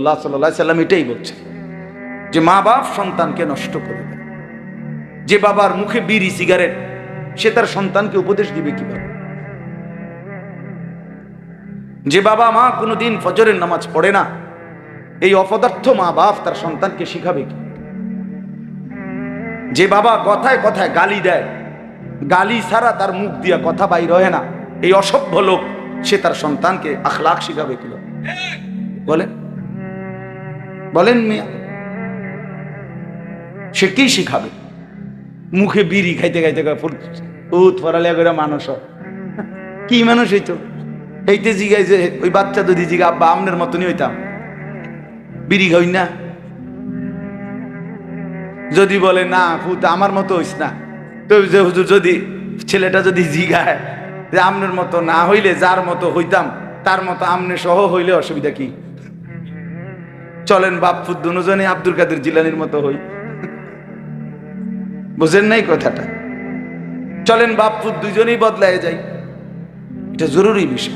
আল্লাহ সাল্লাহ সাল্লাম এটাই বলছে যে মা বাপ সন্তানকে নষ্ট করে দেয় যে বাবার মুখে বিড়ি, সিগারেট, সে তার সন্তানকে উপদেশ দিবে কীভাবে? যে বাবা মা কোনোদিন ফজরের নামাজ পড়ে না, এই অপদার্থ মা বাপ তার সন্তানকে শিখাবে কি? যে বাবা কথায় কথায় গালি দেয়, গালি ছাড়া তার মুখ দিয়া কথা বাইর হয় না, এই অসভ্য লোক, সে তার সন্তানকে আখলাখ শিখাবে কিলো বলেন। বলেন মিয়া, সে কি শিখাবে? মুখে বিড়ি খাইতে খাইতে উত পড়ালিয়া করে মানুষ। কি মানুষ হইতো? এইতে জিগাই যে, ওই বাচ্চা যদি জিগা, আব্বা, আমনের মতনই হইতাম। বিড়ি খাই না। যদি বলে, না, ফুত, আমার মতো হইস না। তো যে হুজুর যদি, ছেলেটা যদি জিগায় যে, আমনের মতো না হইলে যার মতো হইতাম, তার মতো আমনে সহ হইলে অসুবিধা কি? চলেন বাপ দুজনে আব্দুল কাদের জিলানির মতো হই। বুঝেন নাই কথাটা? চলেন বাপ দুজনেই বদলায় যাই। এটা জরুরি বিষয়।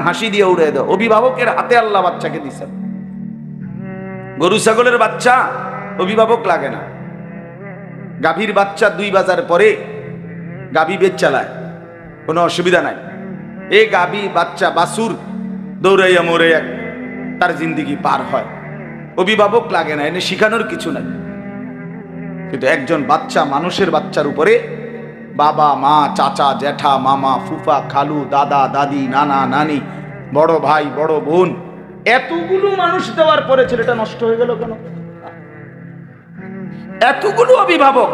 হাসি দিয়ে উড়ে দাও। অভিভাবকের হাতে আল্লাহ বাচ্চাকে দিচ্ছেন গরু ছাগলের বাচ্চা অভিভাবক লাগে না। গাভীর বাচ্চা দুই বাজার পরে গাভী বেচ চালায়। কোনো অসুবিধা নাই। এই গাভী বাচ্চা বাসুর দৌড়াইয়া এক তার জিন্দিগি পার হয়। অভিভাবক লাগে না, এনে শিখানোর কিছু নাই। কিন্তু একজন বাচ্চা, মানুষের বাচ্চার উপরে বাবা, মা, চাচা, জ্যাঠা, মামা, ফুফা, খালু, দাদা, দাদি, নানা, নানি, বড় ভাই, বড় বোন, এতগুলো মানুষ দেওয়ার পরে ছেলেটা নষ্ট হয়ে গেল কেন? এতগুলো অভিভাবক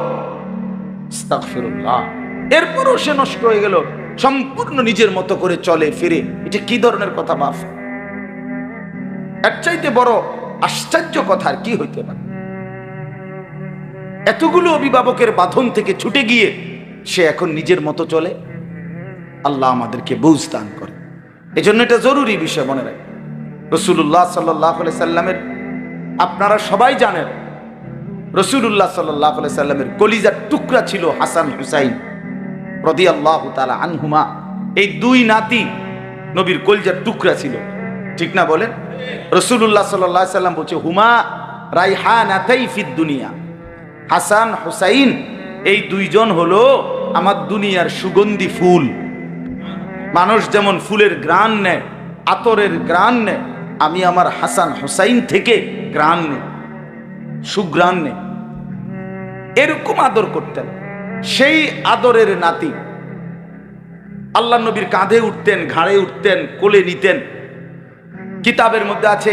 এরপরও সে নষ্ট হয়ে গেল। সম্পূর্ণ নিজের মতো করে চলে, ফিরে। এটা কি ধরনের কথা বাপ এর চাইতে বড় আশ্চর্য কথা আর কি হইতে পারে? এতগুলো অভিভাবকের বাঁধন থেকে ছুটে গিয়ে সে এখন নিজের মতো চলে। আল্লাহ আমাদেরকে বুঝ দান করে। এজন্য এটা জরুরি বিষয় মনে রাখবেন। রসুল্লাহ সাল্লাহ সাল্লামের, আপনারা সবাই জানেন রসুল্লাহ সাল্লাহ সাল্লামের কলিজার টুকরা ছিল হাসান হুসাইন রদি আল্লাহ তালা আনহুমা। এই দুই নাতি নবীর কলিজার টুকরা ছিল। ঠিক না বলেন? রসুল্লাহ সাল্লাহ সাল্লাম বলছে, হুমা রাইহা নাথাই ফিদ দুনিয়া। হাসান, হুসাইন, এই দুইজন হলো আমার দুনিয়ার সুগন্ধি ফুল। মানুষ যেমন ফুলের গ্রান নেয়, আতরের গ্রান নেয়, আমি আমার হাসান, হুসাইন থেকে গ্রান নেই সুগ্রান নেই। এরকম আদর করতেন। সেই আদরের নাতি। আল্লাহ নবীর কাঁধে উঠতেন, ঘাড়ে উঠতেন, কোলে নিতেন। কিতাবের মধ্যে আছে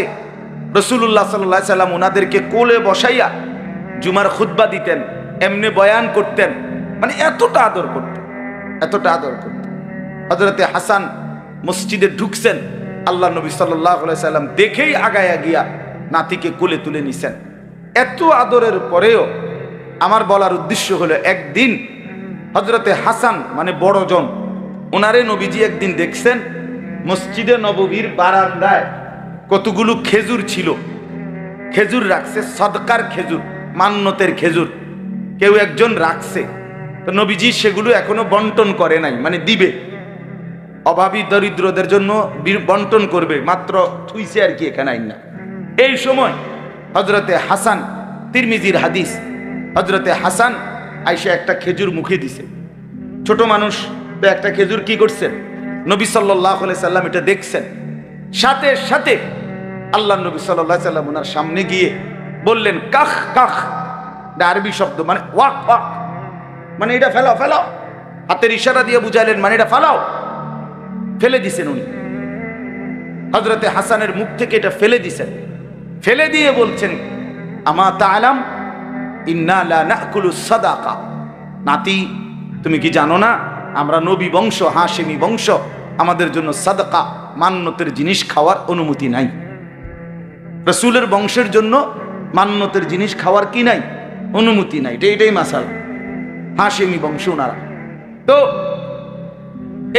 রসুল্লাহ সাল্লাহ সাল্লাম ওনাদেরকে কোলে বসাইয়া জুমার খুদ্া দিতেন, এমনি বয়ান করতেন মানে এতটা আদর করতেন, এতটা আদর করতেন। হজরতে হাসান মসজিদে ঢুকছেন আল্লাহ নবী সাল্লাহ সাল্লাম দেখেই আগায়া গিয়া নাতিকে কোলে তুলে নিছেন। এত আদরের পরেও আমার বলার উদ্দেশ্য হলো একদিন হজরতে হাসান মানে বড়জন ওনারে নবীজি একদিন দেখছেন মসজিদে নববীর বারান্দায় কতগুলো খেজুর ছিল? খেজুর রাখছে, সদকার খেজুর, মান্যতের খেজুর। কেউ একজন রাখছে। তো নবীজি সেগুলো এখনও বন্টন করে নাই মানে দিবে। অভাবী দরিদ্রদের জন্য বন্টন করবে, মাত্র থুইছে আর কি এখানে আইন না। এই সময় হজরতে হাসান তিরমিজির হাদিস হজরতে হাসান আইসা একটা খেজুর মুখে দিছে। ছোট মানুষ, তো একটা খেজুর কি করছেন নবী সাল্লাহ সাল্লাম এটা দেখছেন। সাথে সাথে আল্লাহ নবী সাল্লাহ সাল্লাম ওনার সামনে গিয়ে বললেন কাখ কাখ এটা আরবি শব্দ মানে ওয়াক ওয়াক। মানে এটা ফেলাও ফেলাও। হাতের ইশারা দিয়ে বুঝাইলেন মানে এটা ফেলাও। ফেলে দিছেন উনি। হজরতে হাসানের মুখ থেকে এটা ফেলে দিছেন। ফেলে দিয়ে বলছেন, আমা তালাম ইন্না লা নাকুলু সাদাকা। নাতি, তুমি কি জানো না, আমরা নবী বংশ হাসেমি বংশ, আমাদের জন্য সাদাকা মান্যতের জিনিস খাওয়ার অনুমতি নাই। রসুলের বংশের জন্য মান্যতের জিনিস খাওয়ার কি নাই? অনুমতি নাই। এটা এটাই মাসাল। হাসেমি বংশ ওনারা। তো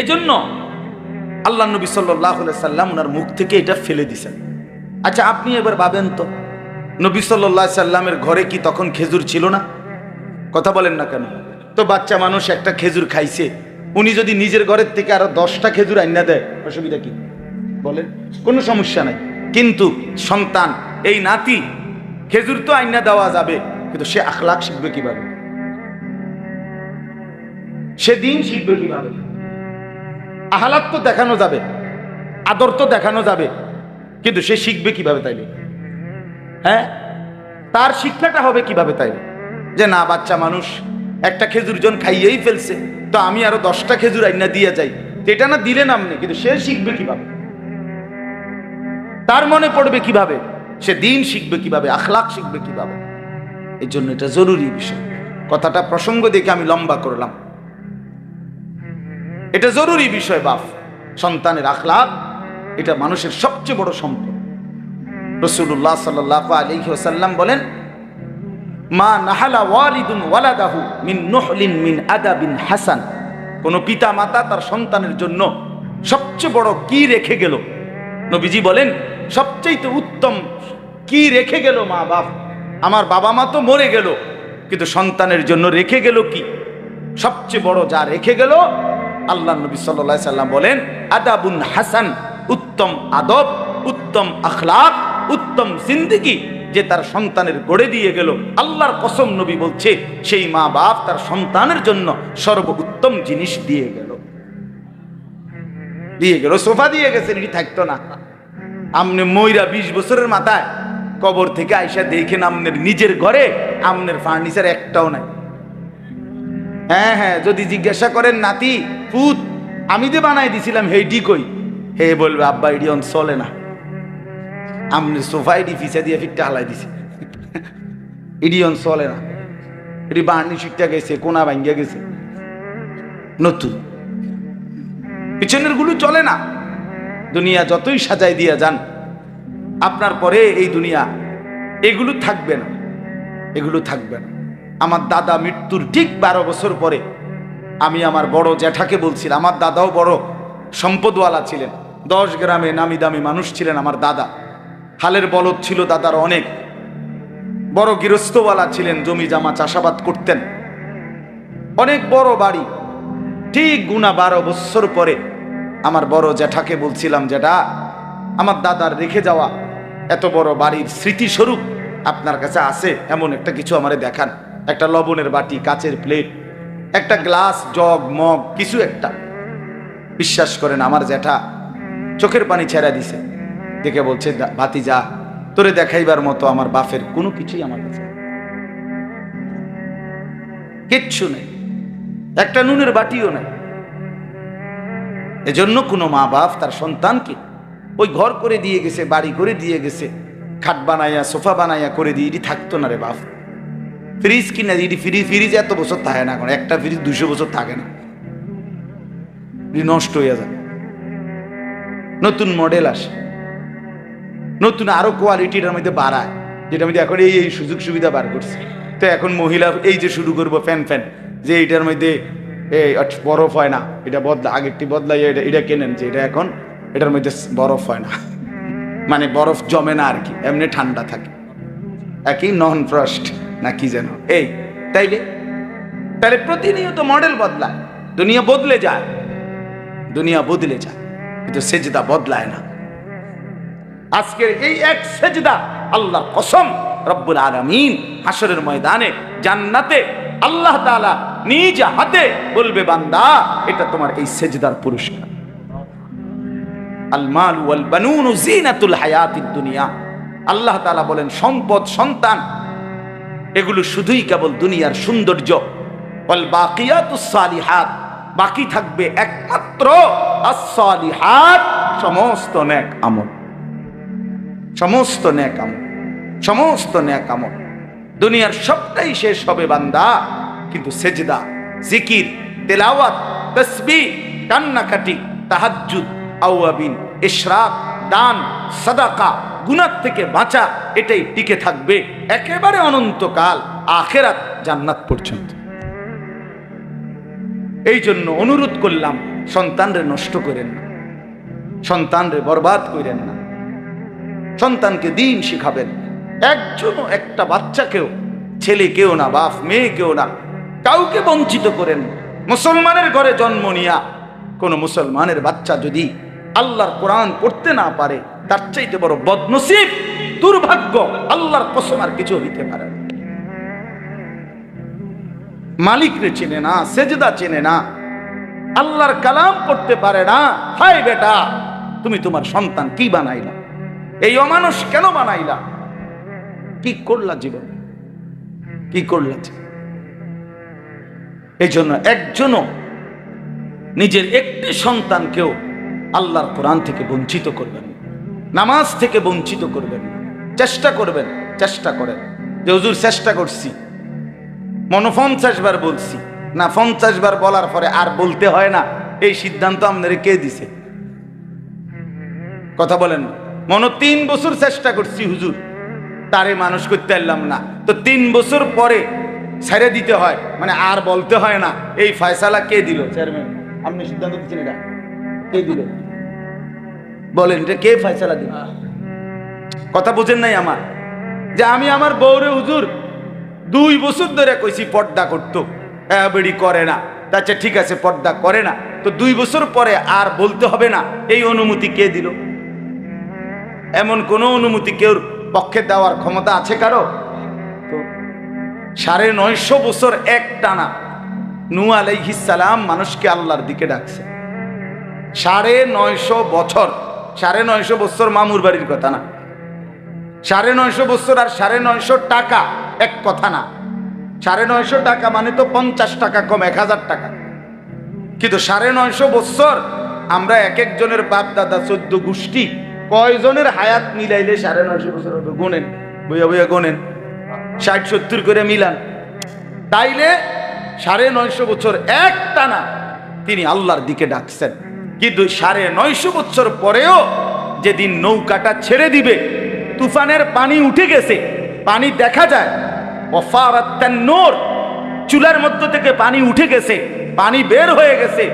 এজন্য আল্লাহ নবী সাল্লাম ওনার মুখ থেকে এটা ফেলে দিছেন। আচ্ছা আপনি এবার ভাবেন তো, নবী সাল্লাহ সাল্লামের ঘরে কি তখন খেজুর ছিল না? কথা বলেন না কেন? তো বাচ্চা মানুষ একটা খেজুর খাইছে, উনি যদি নিজের ঘরের থেকে আরও দশটা খেজুর আইনা দেয়, অসুবিধা কি? বলেন, কোনো সমস্যা নাই। কিন্তু সন্তান, এই নাতি খেজুর তো আইনা দেওয়া যাবে, কিন্তু সে আখলাখ শিখবে কীভাবে? সে দিন শিখবে কীভাবে? আহলাদ তো দেখানো যাবে, আদর তো দেখানো যাবে, কিন্তু সে শিখবে কীভাবে তাইলে? হ্যাঁ? তার শিক্ষাটা হবে কীভাবে তাইলে? যে না, বাচ্চা মানুষ, একটা খেজুর জন খাইয়েই ফেলছে, তো আমি আরও দশটা খেজুর আইনা দিয়ে যাই। এটা না দিলেন আপনি, কিন্তু সে শিখবে কীভাবে? তার মনে পড়বে কীভাবে? সে দিন শিখবে কীভাবে? আখলাক শিখবে কীভাবে? এই জন্য এটা জরুরি বিষয়। কথাটা প্রসঙ্গ দেখে আমি লম্বা করলাম। এটা জরুরি বিষয়, বাপ। সন্তানের আখলাক এটা মানুষের সবচেয়ে বড় সম্পদ। রসুল্লাহ সাল্লাহ আলহিহাসাল্লাম বলেন, মা নাহালা ওয়ালিদুন ওয়ালাদাহু মিন নহলিন মিন আদাবিন হাসান। কোন পিতা মাতা তার সন্তানের জন্য সবচেয়ে বড় কি রেখে গেল? নবীজি বলেন সবচেয়ে উত্তম কি রেখে গেল মা বাপ? আমার বাবা মা তো মরে গেল, কিন্তু সন্তানের জন্য রেখে গেল কি? সবচেয়ে বড় যা রেখে গেল, আল্লাহ নবী সাল্লাহ সাল্লাম বলেন, আদাবুন হাসান, উত্তম আদব, উত্তম আখলাক, উত্তম জিন্দিগি যে তার সন্তানের গড়ে দিয়ে গেল। আল্লাহর কসম নবী বলছে, সেই মা বাপ তার সন্তানের জন্য সর্ব উত্তম জিনিস দিয়ে গেল। দিয়ে গেল, সোফা দিয়ে গেছেন এটি থাকতো না। আমনে ময়রা বিশ বছরের মাথায় কবর থেকে আইসা দেখেন আমনের নিজের ঘরে আমনের ফার্নিচার একটাও নাই। হ্যাঁ হ্যাঁ যদি জিজ্ঞাসা করেন, নাতি, পুত, আমি যে বানাই দিছিলাম হেইটি কই? হে বলবে, আব্বা অন চলে না। আমনে সোফা এটি ফিসা দিয়ে ফিটটা হালাই দিছি। অন চলে না। এটি বার্নি শিটটা গেছে, কোনা ভাঙ্গিয়া গেছে। নতুন। পিছনেরগুলো চলে না। দুনিয়া যতই সাজাই দিয়া যান, আপনার পরে এই দুনিয়া, এগুলো থাকবে না, এগুলো থাকবে না। আমার দাদা মৃত্যুর ঠিক বারো বছর পরে, আমি আমার বড় জ্যাঠাকে বলছিলাম, আমার দাদাও বড় সম্পদওয়ালা ছিলেন, দশ গ্রামে নামি দামি মানুষ ছিলেন আমার দাদা। হালের বলদ ছিল দাদার অনেক, বড় গৃহস্থওয়ালা ছিলেন, জমি জামা চাষাবাদ করতেন। অনেক বড় বাড়ি, ঠিক গুণা বারো বছর পরে আমার বড় জ্যাঠাকে বলছিলাম যেটা আমার দাদার রেখে যাওয়া এত বড় বাড়ির স্মৃতিস্বরূপ আপনার কাছে আছে? এমন একটা কিছু আমারে দেখান। একটা লবণের বাটি, কাচের প্লেট একটা গ্লাস জগ মগ কিছু একটা। বিশ্বাস করেন, আমার জ্যাঠা চোখের পানি ছেড়া দিছে। দেখে বলছে ভাতি যা তোরে দেখাইবার মতো আমার বাপের কোনো কিছুই আমার কাছে কিচ্ছু নেই। একটা নুনের বাটিও নেই। এজন্য কোনো মা বাপ তার সন্তানকে ওই ঘর করে দিয়ে গেছে, বাড়ি করে দিয়ে গেছে, খাট বানাইয়া, সোফা বানাইয়া করে দিয়ে এটি থাকতো না রে বাপ। ফ্রিজ কিনা এটি ফ্রিজ ফ্রিজ এত বছর থাকে না এখন, একটা ফ্রিজ দুশো বছর থাকে না। নষ্ট হয়ে যাবে। নতুন মডেল আসে। নতুন আরও কোয়ালিটিটার মধ্যে বাড়ায় যেটা মধ্যে এখন এই এই সুযোগ সুবিধা বার করছে। তো এখন মহিলা এই যে শুরু করব, ফ্যান ফ্যান, যে এটার মধ্যে এই আচ্ছা, বরফ হয় না। এটা বদলা আগেরটি বদলাই এটা এটা কেনেন যে এটা এখন এটার মধ্যে বরফ হয় না। মানে বরফ জমে না আর কি এমনি ঠান্ডা থাকে। একই নন ফ্রস্ট না কি যেন। এই তাইলে? তাহলে প্রতিনিয়ত মডেল বদলায় দুনিয়া বদলে যায়। দুনিয়া বদলে যায়। কিন্তু সেজদা বদলায় না। আজকের এই এক সেজদা আল্লাহর কসম রব্বুল আলামিন হাসরের ময়দানে জান্নাতে আল্লাহ তালা নিজ হাতে বলবে, বান্দা, এটা তোমার এই সেজদার পুরস্কার। আল মাল ওয়াল বানুন জিনাতুল হায়াতিদ দুনিয়া। আল্লাহ তাআলা বলেন, সম্পদ, সন্তান, এগুলো শুধুই কেবল দুনিয়ার সৌন্দর্য। ওয়াল বাকিয়াতুস সালিহাত, বাকি থাকবে একমাত্র আস-সালিহাত, সমস্ত নেক আমল। সমস্ত ন্যাক আমল, সমস্ত ন্যাক আমল। দুনিয়ার সবটাই শেষ হবে বান্দা। কিন্তু সেজদা, জিকির, তেলাওয়াত তসবি কান্নাকাটি, তাহাজ্জুদ আউয়াবিন ইশরাক, দান, সাদাকা গুনার থেকে বাঁচা, এটাই টিকে থাকবে একেবারে অনন্তকাল, আখেরাত জান্নাত পর্যন্ত। এই জন্য অনুরোধ করলাম, সন্তানরে নষ্ট করেন না। সন্তানরে বরবাদ করেন না। সন্তানকে দিন শিখাবেন। একজনও একটা বাচ্চাকেও ছেলে কেউ না, বাপ, মেয়ে কেউ না, কাউকে বঞ্চিত করেন মুসলমানের ঘরে জন্ম নিয়া কোনো মুসলমানের বাচ্চা যদি আল্লাহর কোরআন পড়তে না পারে, তার চাইতে বড় বদনসিব, দুর্ভাগ্য আল্লাহর কসম আর কিছু হইতে পারে না। মালিকরে চেনে না, সেজদা চেনে না, আল্লাহর কালাম পড়তে পারে না। হায় বেটা, তুমি তোমার সন্তান কি বানাইলা? এই অমানুষ কেন বানাইলা? কি করলা জীবন? কি করলা? এই জন্য একজনও নিজের একটি সন্তানকেও আল্লাহর কোরআন থেকে বঞ্চিত করবেন নামাজ থেকে বঞ্চিত করবেন চেষ্টা করবেন, চেষ্টা করেন। যে, হুজুর, চেষ্টা করছি। মনে পঞ্চাশ বার বলছি। না, পঞ্চাশ বার বলার পরে আর বলতে হয় না। এই সিদ্ধান্ত আপনার কে দিছে? কথা বলেন মনে তিন বছর চেষ্টা করছি, হুজুর। তারে মানুষ করতে পারলাম না। তো তিন বছর পরে ছেড়ে দিতে হয়। মানে আর বলতে হয় না, এই ফয়সালা কে দিল? চেয়ারম্যান আপনি সিদ্ধান্ত দিচ্ছেন এটা? কে দিল? বলেন, এটা কে ফয়সালা দিল? কথা বুঝেন নাই আমার। যে আমি আমার বউরে হুজুর দুই বছর ধরে কইছি পর্দা করতো। হ্যাঁ বেড়ি করে না। আচ্ছা ঠিক আছে, পর্দা করে না। তো দুই বছর পরে আর বলতে হবে না, এই অনুমতি কে দিল? এমন কোনো অনুমতি কেউ পক্ষে দেওয়ার ক্ষমতা আছে কারও? তো সাড়ে নয়শো বছর এক টানা নু আলাইহিসালাম মানুষকে আল্লাহর দিকে ডাকছে। সাড়ে নয়শো বছর, সাড়ে নয়শো বছর মামুর বাড়ির কথা না। সাড়ে নয়শো বছর আর সাড়ে নয়শো টাকা এক কথা না। সাড়ে নয়শো টাকা মানে তো পঞ্চাশ টাকা কম, এক হাজার টাকা। কিন্তু সাড়ে নয়শো বছর আমরা এক একজনের বাপ, দাদা, চোদ্দ গোষ্ঠী কয়জনের হায়াত মিলাইলে সাড়ে নয়শো বছর হবে? গোনেন, বইয়া বইয়া গোনেন। ষাট, সত্তর করে মিলান। তাইলে সাড়ে নয়শো বছর এক টানা তিনি আল্লাহর দিকে ডাকছেন। কিন্তু সাড়ে নয়শো বছর পরেও যেদিন নৌকাটা ছেড়ে দিবে, তুফানের পানি উঠে গেছে, পানি দেখা যায়। নূর, চুলার মধ্য থেকে পানি উঠে গেছে, পানি বের হয়ে গেছে।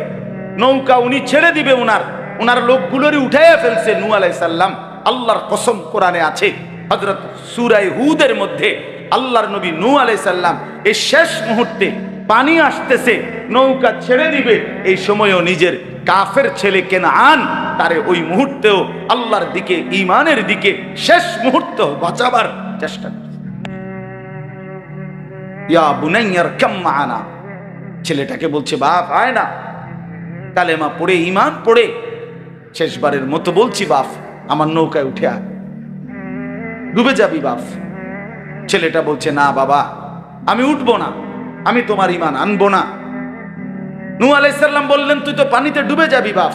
নৌকা উনি ছেড়ে দিবে উনার। উনার লোকগুলোরই উঠাইয়া ফেলছে নু আলাইসাল্লাম আল্লাহর কসম কোরআনে আছে। হজরত সুরাই হুদের মধ্যে আল্লাহর নবী নু আলাইসাল্লাম এই শেষ মুহূর্তে পানি আসতেছে, নৌকা ছেড়ে দিবে। এই সময়ও নিজের কাফের ছেলে কেনা আন তারে ওই মুহূর্তেও আল্লাহর দিকে ইমানের দিকে শেষ মুহূর্ত বাঁচাবার চেষ্টা ইয়া ছেলেটাকে বলছে, বাপ, আয় না। কালেমা পড়ে ইমান পড়ে শেষবারের মতো বলছি, বাপ, আমার নৌকায় উঠে আয়। ডুবে যাবি, বাপ। ছেলেটা বলছে, না, বাবা, আমি উঠবো না, আমি তোমার ইমান আনব না। নু আলাইসাল্লাম বললেন, তুই তো পানিতে ডুবে যাবি, বাপ।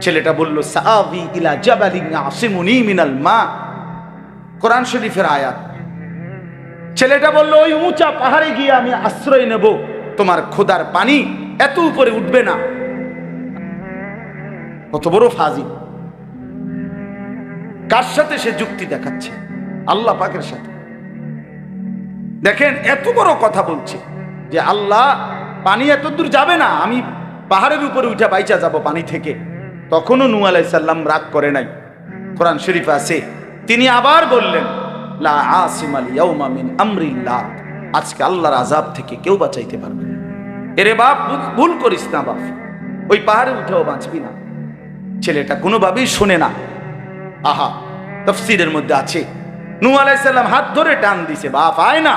ছেলেটা বলল, সাআবি ইলা জাবালিন আসিমুনি মিনাল মা। কোরআন শরীফের আয়াত। ছেলেটা বলল, ওই উঁচা পাহাড়ে গিয়ে আমি আশ্রয় নেব। তোমার খোদার পানি এত উপরে উঠবে না। কত বড় ফাজি কার সাথে সে যুক্তি দেখাচ্ছে? আল্লাহ পাকের সাথে। দেখেন, এত বড় কথা বলছে যে আল্লাহ, পানি এত দূর যাবে না, আমি পাহাড়ের উপরে উঠে বাইচা যাব পানি থেকে। তখনও নু আলাইসাল্লাম রাগ করে নাই। কোরআন শরীফ আছে। তিনি আবার বললেন আজকে আল্লাহর আজাব থেকে কেউ বাঁচাইতে পারবে। এরে বাপ, ভুল করিস না বাপ। ওই পাহাড়ে উঠেও বাঁচবি না। ছেলেটা কোনোভাবেই শোনে না। আহা তফসিরের মধ্যে আছে। নু আলাইসাল্লাম হাত ধরে টান দিছে, বাপ আয় না,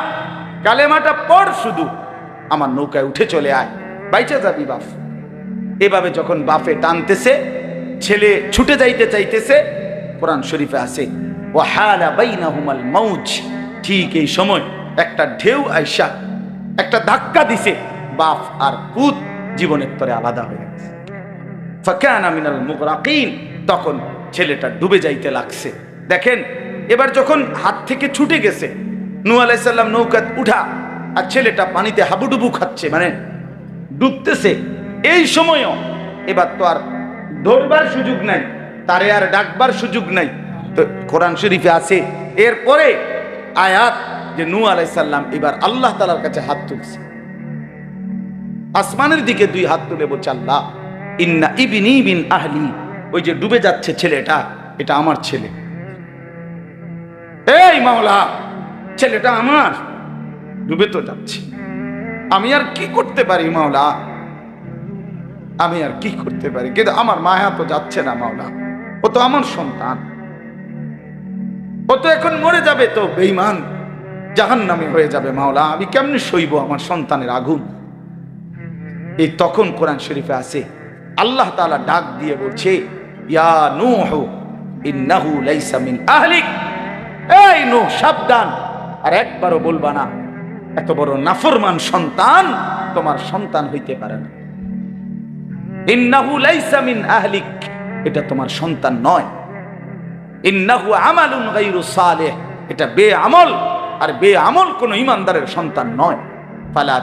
কালেমাটা পড় শুধু। আমার নৌকায় উঠে চলে আয়, বাইচা যাবি বাপ। এভাবে যখন বাপে টানতেছে, ছেলে ছুটে যাইতে চাইতেছে, কোরআন শরীফে আছে ও হালা বাইনাহুমাল মৌজ ঠিক এই সময় একটা ঢেউ আইসা, একটা ধাক্কা দিছে, বাপ আর পুত জীবনের তরে আলাদা হয়ে গেছে। ফাকানা মিনাল মুগরাকিন, তখন ছেলেটা ডুবে যাইতে লাগছে। দেখেন, এবার যখন হাত থেকে ছুটে গেছে নূ আলাইসাল্লাম নৌকা উঠা আর ছেলেটা পানিতে হাবুডুবু খাচ্ছে মানে ডুবতেছে। এই সময়ও এবার তো আর ধরবার সুযোগ নাই, তারে আর ডাকবার সুযোগ নাই। তো কোরআন শরীফে আছে, এরপরে আয়াত যে নু আলাইসাল্লাম এবার আল্লাহ তালার কাছে হাত তুলছে। আসমানের দিকে দুই হাত তুলে বলছে, আল্লাহ ইন্না ইবিনি বিন আহলি ওই যে ডুবে যাচ্ছে ছেলেটা, এটা আমার ছেলে। এই মাওলা, ছেলেটা আমার, ডুবে তো যাচ্ছে। আমি আর কি করতে পারি মাওলা? আমি আর কি করতে পারি? কিন্তু আমার মায়া তো যাচ্ছে না মাওলা। ও তো আমার সন্তান। ও তো এখন মরে যাবে তো বেইমান জাহান নামে হয়ে যাবে মাওলা। আমি কেমনি সইব আমার সন্তানের আগুন? এই তখন কোরআন শরীফে আছে আল্লাহ তালা ডাক দিয়ে বলছে, ইয়া আহলিক। আর একবারও বলবা না, এত বড় নাফরমান সন্তান তোমার সন্তান হইতে পারে না। আহলিক, এটা তোমার সন্তান নয়। এটা বে আমল আর বে আমল কোন ইমানদারের সন্তান নয়। ফালা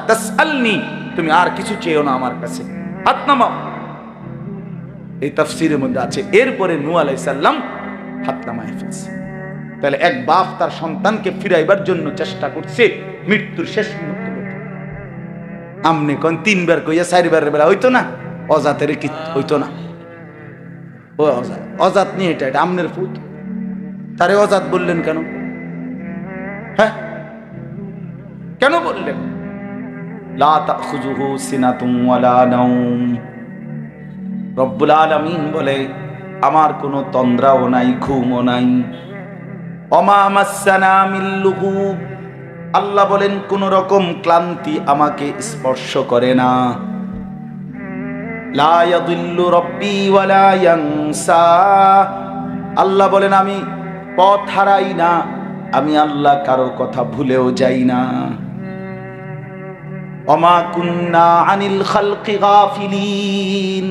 তুমি আর কিছু চেয়েও না আমার কাছে। হাত নামাও। এই তাফসিরের মধ্যে আছে, এরপরে নূহ আলাইহিস সালাম হাত নামায় ফেলছে। তাহলে এক বাপ তার সন্তানকে ফিরাইবার জন্য চেষ্টা করছে, মৃত্যুর শেষ মুহূর্ত। আমনে কোন, তিনবার কইয়া চারবার বেলা হইতো না, অজাতের কি হইতো না। ও অজাত অজাত নিয়ে এটা এটা আমনের ফুট তারে অজাত বললেন কেন? হ্যাঁ? কেন বললেন? লা তাখুযুহু সিনাতুম ওয়ালা নাওম। রব্বুল আলামিন বলে, আমার কোনো তন্দ্রাও নাই, ঘুমও নাই। আল্লাহ বলেন, কোন রকম ক্লান্তি আমাকে স্পর্শ করে না। আল্লাহ বলেন, আমি পথ হারাই না, আমি আল্লাহ কারও কথা ভুলেও যাই না। অমা কুন্না আনিল খালকি গাফিলিন।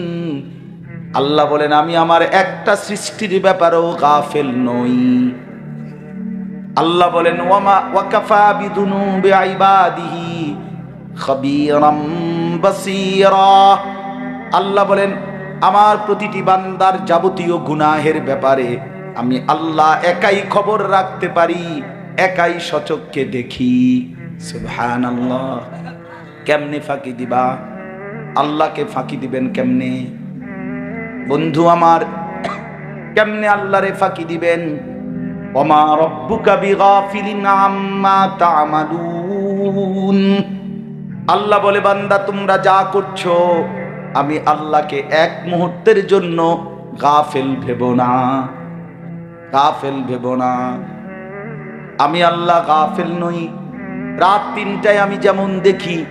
আল্লাহ বলেন, আমি আমার একটা সৃষ্টির ব্যাপারেও গাফেল নই। আল্লাহ বলেন, ওয়ামা, ওয়াকাফা বিদুনুবি ইবাদিহি খাবীরাম বাসীরা। আল্লাহ বলেন, আমার প্রতিটি বান্দার যাবতীয় গুনাহের ব্যাপারে আমি আল্লাহ একাই খবর রাখতে পারি, একাই সচককে দেখি। সুবহানাল্লাহ। কেমনে ফাঁকি দিবা? আল্লাহকে ফাঁকি দিবেন কেমনে? বন্ধু আমার, কেমনে আল্লাহরে ফাঁকি দিবেন? আল্লাহ বলে, বান্দা, তোমরা যা করছ, আমি আল্লাহকে এক মুহূর্তের জন্য গাফেল ভেব না। গাফেল ভেব না। আমি আল্লাহ গাফেল নই। রাত তিনটায় আমি যেমন দেখি,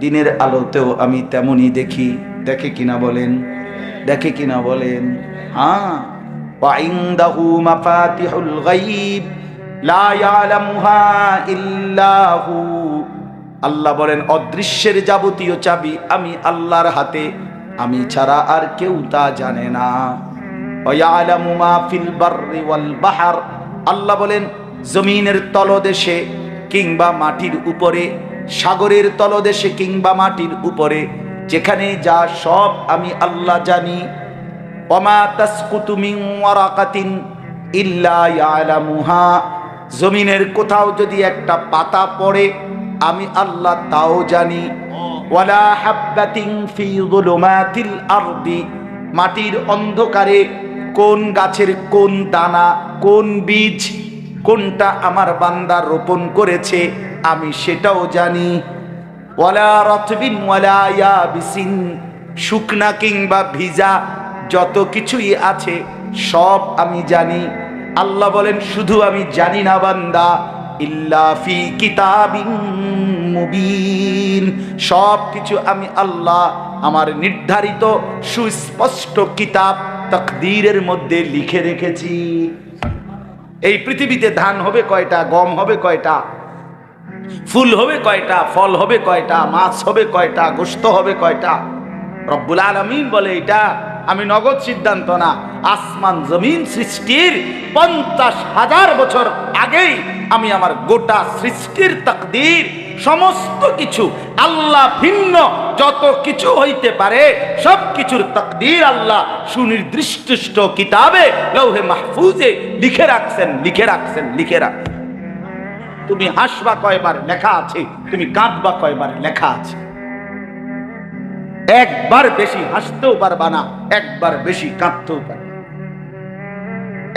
দিনের আলোতেও আমি তেমনই দেখি। দেখে কিনা বলেন? দেখে কিনা বলেন হ্যাঁ وعنده مفاتح الغيب لا يعلمها إلا هو আল্লাহ বলেন অদৃশ্যের যাবতীয় চাবি আমি আল্লাহর হাতে আমি ছাড়া আর কেউ তা জানে না ওয়ালামু মা ফিল বাররি ওয়াল বাহার আল্লাহ বলেন জমিনের তলদেশে কিংবা মাটির উপরে সাগরের তলদেশে কিংবা মাটির উপরে যেখানে যা সব আমি আল্লাহ জানি ইল্লা জমিনের কোথাও যদি একটা পাতা পড়ে, আমি আল্লাহ তাও জানি। ওয়ালা ফি মাটির অন্ধকারে কোন গাছের কোন দানা, কোন বীজ, কোনটা আমার বান্দা রোপণ করেছে, আমি সেটাও জানি। ওয়ালা রতবিন ওয়ালা ইয়াবিসিন, শুকনা কিংবা ভিজা যত কিছুই আছে, সব আমি জানি। আল্লাহ বলেন, শুধু আমি জানি না বান্দা, ইল্লা ফি কিতাবিন মুবিন। সব কিছু আমি আল্লাহ, আমার নির্ধারিত সুস্পষ্ট কিতাব তকদীরের মধ্যে লিখে রেখেছি। এই পৃথিবীতে ধান হবে কয়টা, গম হবে কয়টা? ফুল হবে কয়টা, ফল হবে কয়টা, মাছ হবে কয়টা, গোস্ত হবে কয়টা? রব্বুল আলমিন বলে, এটা আমি নগদ সিদ্ধান্ত না। আসমান জমিন সৃষ্টির পঞ্চাশ হাজার বছর আগেই আমি আমার গোটা সৃষ্টির তাকদীর, সমস্ত কিছু, আল্লাহ ভিন্ন, যত কিছু হইতে পারে, সব কিছুর তাকদীর আল্লাহ সুনির্দিষ্ট কিতাবে, লৌহে মাহফুজে লিখে রাখছেন লিখে রাখছেন লিখে রাখছেন। তুমি হাসবা কয়বার লেখা আছে, তুমি কাঁদবা কয়বার লেখা আছে। একবার বেশি হাসতেও পারবা না, একবার বেশি কাঁদতেও পারবা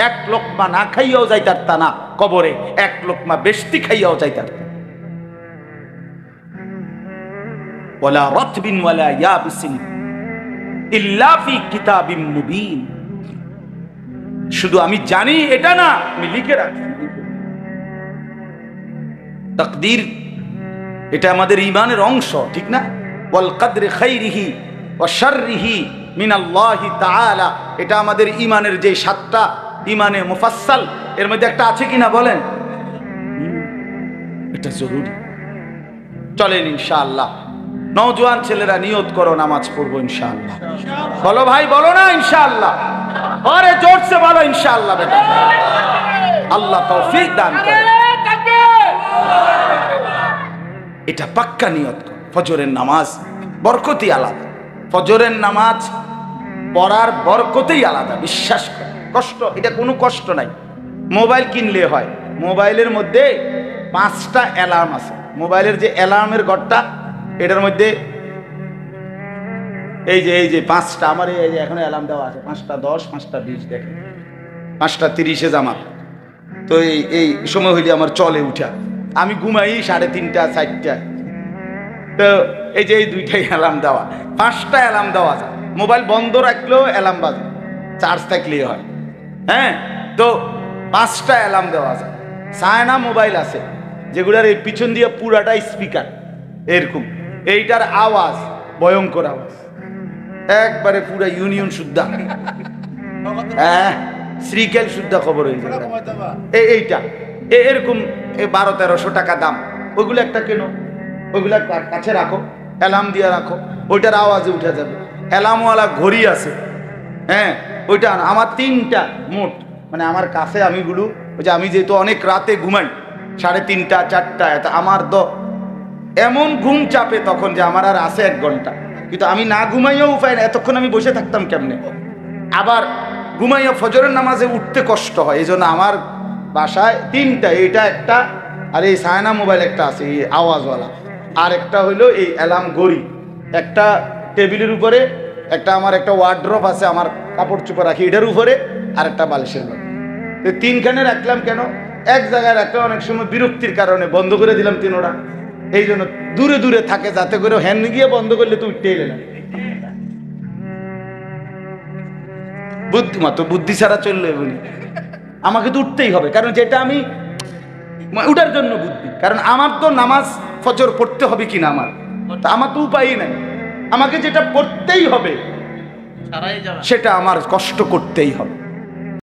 এক লোকমা না খাইয়াও যাইতার তা না, কবরে এক লোকমা বেশতি খাইয়াও যাইতার ওয়ালা রতবিন ওয়ালা ইয়াবিসিন ইল্লা ফি কিতাবিম মুবিন। শুধু আমি জানি এটা না, আমি লিখে রাখি তাকদীর, এটা আমাদের ইমানের অংশ, ঠিক না? ওয়াল কদরে খাইরিহি ওয়া শাররিহি মিনাল্লাহি তাআলা। এটা আমাদের ইমানের যে সাতটা ইমানে মুফাসসাল, এর মধ্যে একটা আছে কিনা বলেন? এটা জরুরি। চলেন ইনশাআল্লাহ। নওজোয়ান ছেলেরা নিয়ত করো, নামাজ পড়ব ইনশাআল্লাহ। বলো ভাই, বলো না ইনশাআল্লাহ। আরে জোরসে বলো ইনশাআল্লাহ বেটা। আল্লাহ তৌফিক দান করে। এটা পাক্কা নিয়ত। ফজরের নামাজ বরকতি আলাদা। ফজরের নামাজ পড়ার বরকতেই আলাদা, বিশ্বাস কর। কষ্ট, এটা কোনো কষ্ট নাই। মোবাইল কিনলে হয়। মোবাইলের মধ্যে পাঁচটা অ্যালার্ম আছে। মোবাইলের যে অ্যালার্মের ঘরটা, এটার মধ্যে এই যে এই যে পাঁচটা, আমার এই যে এখন অ্যালার্ম দেওয়া আছে। পাঁচটা দশ, পাঁচটা বিশ দেখেন পাঁচটা তিরিশে জামাত। তো এই এই সময় হইলে আমার চলে উঠা। আমি ঘুমাই সাড়ে তিনটা চারটা। তো এই যে এই দুইটাই অ্যালার্ম দেওয়া। পাঁচটা অ্যালার্ম দেওয়া যায়। মোবাইল বন্ধ রাখলেও অ্যালার্ম বাজে। চার্জ থাকলেই হয়। হ্যাঁ? তো পাঁচটা অ্যালার্ম দেওয়া যায়। সায়না মোবাইল আছে যেগুলোর এই পিছন দিয়ে পুরাটাই স্পিকার এরকম। এইটার আওয়াজ ভয়ঙ্কর আওয়াজ। একবারে পুরা ইউনিয়ন শুদ্ধা। হ্যাঁ? শ্রীকেল শুদ্ধা খবর হয়ে যাবে এইটা। এরকম বারো, তেরোশো টাকা দাম। ওইগুলো একটা কেন? ওইগুলা কাছে রাখো, অ্যালার্ম দিয়ে রাখো, ওইটার আওয়াজে উঠে যাবে। অ্যালার্মওয়ালা ঘড়ি আছে হ্যাঁ ওইটা আমার তিনটা মোট মানে আমার কাছে আমিগুলো ওই যে আমি যেহেতু অনেক রাতে ঘুমাই, সাড়ে তিনটা, চারটা, এত আমার দ, এমন ঘুম চাপে তখন যে আমার আর আছে এক ঘণ্টা। কিন্তু আমি না ঘুমাইও উপায় না এতক্ষণ আমি বসে থাকতাম কেমনে? আবার ঘুমাইয়া ফজরের নামাজে উঠতে কষ্ট হয় এই জন্য আমার বাসায় তিনটা, এইটা একটা আর এই সায়না মোবাইল একটা আছে, এই আওয়াজওয়ালা। আর একটা হইল এই অ্যালার্ম গড়ি একটা টেবিলের উপরে, একটা আমার একটা ওয়ার্ড্রপ আছে, আমার কাপড় চোপড় রাখি, এটার উপরে আর একটা বালিশের তো তিনখানে রাখলাম কেন? এক জায়গায় রাখলে অনেক সময় বিরক্তির কারণে বন্ধ করে দিলাম তিনোটা। এই জন্য দূরে দূরে থাকে, যাতে করে হ্যান্ড গিয়ে বন্ধ করলে তো উঠতে এলে না। বুদ্ধি বুদ্ধি ছাড়া চললে বলি আমাকে তো উঠতেই হবে কারণ যেটা আমি উঠার জন্য বুদ্ধি। কারণ আমার তো নামাজ ফজর পড়তে হবে কিনা আমার? তা আমার তো উপায়ই নাই। আমাকে যেটা পড়তেই হবে সেটা আমার কষ্ট করতেই হবে।